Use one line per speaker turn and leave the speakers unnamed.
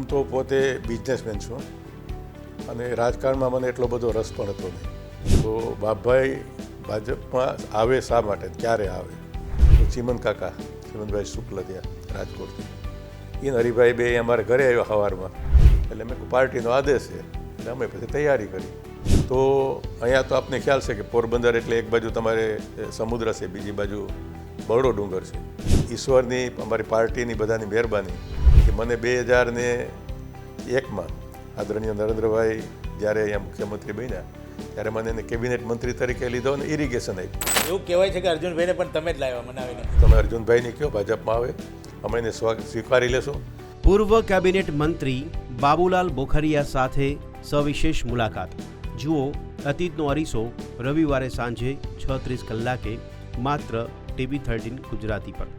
હું તો પોતે બિઝનેસમેન છું અને રાજકારણમાં મને એટલો બધો રસ પણ હતો નહીં. તો બાપભાઈ ભાજપમાં આવે શા માટે? ક્યારે આવે? તો ચીમન કાકા, ચીમનભાઈ શુક્લ ત્યાં રાજકોટથી. એ હરિભાઈ બે અમારે ઘરે આવ્યો સવારમાં એટલે મેં પાર્ટીનો આદેશ છે. એટલે અમે પછી તૈયારી કરી. તો અહીંયા તો આપને ખ્યાલ છે કે પોરબંદર એટલે એક બાજુ તમારે સમુદ્ર છે, બીજી બાજુ બરડો ડુંગર છે. ઈશ્વરની, અમારી પાર્ટીની બધાની મહેરબાની. મને બે હજાર ને એકમાં આદરણીય નરેન્દ્રભાઈ જ્યારે અહીંયા મુખ્યમંત્રી બન્યા ત્યારે મને એને કેબિનેટ મંત્રી તરીકે લીધો અને ઇરિગેશન આપ્યું.
એવું કહેવાય છે કે અર્જુનભાઈને પણ તમે જ લાવ્યા મનાવીને.
તમે અર્જુનભાઈને કહો ભાજપમાં આવે. અમે એને સ્વાગત સ્વીકારી લેશું.
પૂર્વ કેબિનેટ મંત્રી બાબુલાલ બોખરિયા સાથે સવિશેષ મુલાકાત. જુઓ અતીતનો અરીસો રવિવારે સાંજે છ ત્રીસ કલાકે માત્ર ટીવી થર્ટીન ગુજરાતી પર.